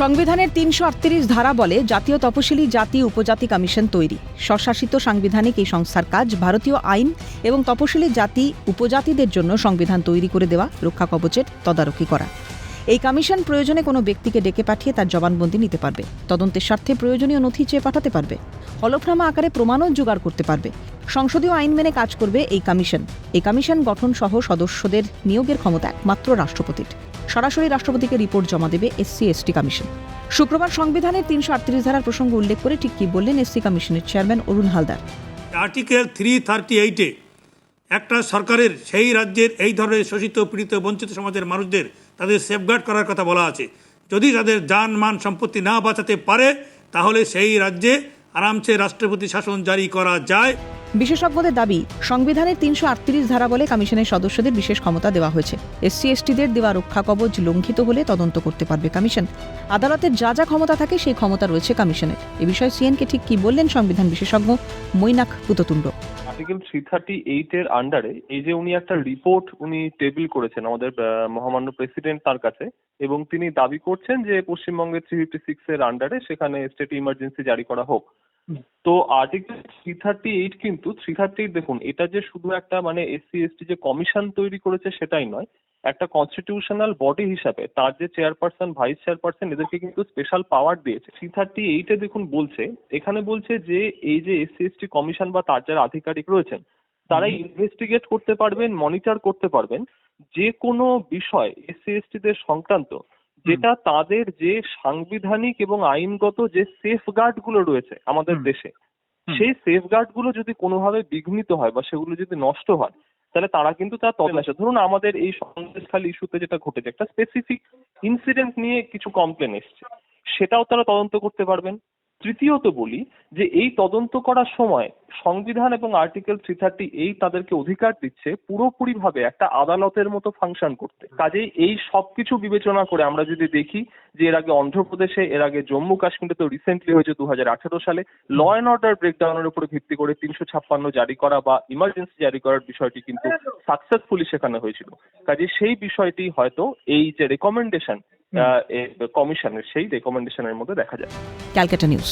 সংবিধানের তিনশো আটত্রিশ ধারা বলে জাতীয় তপশিলি জাতি উপজাতি কমিশন তৈরি। স্বশাসিত সাংবিধানিক এই সংস্থার কাজ ভারতীয় আইন এবং তপশিলি জাতি উপজাতিদের জন্য সংবিধান তৈরি করে দেওয়া, রক্ষা কবচের তদারকি করা। এই কমিশন প্রয়োজনে কোনো ব্যক্তিকে ডেকে পাঠিয়ে তার জবানবন্দি নিতে পারবে, তদন্তের স্বার্থে প্রয়োজনীয় নথি চেয়ে পাঠাতে পারবে, হলফনামা আকারে প্রমাণও জোগাড় করতে পারবে। সংসদীয় আইন মেনে কাজ করবে এই কমিশন। এই কমিশন গঠন সহ সদস্যদের নিয়োগের ক্ষমতা একমাত্র রাষ্ট্রপতির। সরাসরি রাষ্ট্রপতিকে রিপোর্ট জমা দেবে এসসি এসটি কমিশন। শুক্রবার সংবিধানের তিনশো আটত্রিশ ধারার প্রসঙ্গ উল্লেখ করে ঠিক কি বললেন এসসি কমিশনের chairman Arun Haldar. Article three thirty এইটে একটা সরকারের সেই রাজ্যের এই ধরনের শোষিত, পীড়িত, বঞ্চিত সমাজের মানুষদের তাদের সেফগার্ড করার কথা বলা আছে। যদি তাদের যান, মান, সম্পত্তি না বাঁচাতে পারে, তাহলে সেই রাজ্যে আরামসে রাষ্ট্রপতি শাসন জারি করা যায়। বিশেষজ্ঞদের দাবি, সংবিধানের তিনশো আটত্রিশ ধারা বলে কমিশনের সদস্যদের বিশেষ ক্ষমতা দেওয়া হয়েছে। এসসি এসটিদের দেওয়া রক্ষা কবচ লঙ্ঘিত হলে তদন্ত করতে পারবে কমিশন। আদালতের যা যা ক্ষমতা থাকে সেই ক্ষমতা রয়েছে কমিশনের। এ বিষয়ে সিএনকে ঠিক কি বললেন সংবিধান বিশেষজ্ঞ Mainak Puttatunda. Article three thirty eight এর আন্ডারে এই যে উনি একটা রিপোর্ট উনি টেবিল করেছেন আমাদের মহামান্য প্রেসিডেন্ট তার কাছে এবং তিনি দাবি করছেন যে পশ্চিমবঙ্গের থ্রি ফিফটি সিক্স এর আন্ডারে সেখানে স্টেট ইমার্জেন্সি জারি করা হোক। তো আর্টিকেল থ্রি থার্টি এইট কিন্তু থ্রি থার্টি এইট দেখুন এটা যে শুধু একটা মানে এসসি এসটি যে কমিশন তৈরি করেছে সেটাই নয় একটা কনস্টিটিউশনাল বডি হিসাবে তার যে চেয়ারপারসন ভাইস চেয়ারপারসন এদেরকে কিন্তু স্পেশাল পাওয়ার দিয়েছে। থ্রি থার্টি এইটে দেখুন বলছে এখানে বলছে যে এই যে এসসি এসটি কমিশন বা তার যারা আধিকারিক রয়েছেন তারা ইনভেস্টিগেট করতে পারবেন মনিটর করতে পারবেন যে কোনো বিষয় এসসি এসটিদের সংক্রান্ত যেটা তাদের যে সাংবিধানিক এবং আইনগত যে সেফগার্ডগুলো রয়েছে আমাদের দেশে সেই সেফগার্ডগুলো যদি কোনোভাবে বিঘ্নিত হয় বা সেগুলো যদি নষ্ট হয় তাহলে তারা কিন্তু তার তদন্ত ধরুন আমাদের এই সন্দেশখালী ইস্যুতে যেটা ঘটেছে একটা স্পেসিফিক ইনসিডেন্ট নিয়ে কিছু কমপ্লেন এসছে সেটাও তারা তদন্ত করতে পারবেন। তৃতীয়ত বলি যে এই তদন্ত করার সময় সংবিধান এবং আর্টিকেল থ্রি থার্টি এই তাদেরকে অধিকার দিচ্ছে পুরোপুরি ভাবে একটা আদালতের মতো ফাংশন করতে। কাজেই এই সবকিছু বিবেচনা করে আমরা যদি দেখি যে এর আগে অন্ধ্রপ্রদেশে এর আগে জম্মু কাশ্মীরে তো রিসেন্টলি হয়েছে দু হাজার আঠেরো সালে ল অ্যান্ড অর্ডার ব্রেকডাউনের উপরে ভিত্তি করে তিনশো ছাপ্পান্ন জারি করা বা ইমার্জেন্সি জারি করার বিষয়টি কিন্তু সাকসেসফুলি সেখানে হয়েছিল। কাজে সেই বিষয়টি হয়তো এই যে রেকমেন্ডেশন কমিশনের সেই রেকমেন্ডেশনের মধ্যে দেখা যায় ক্যালকাটা নিউজ।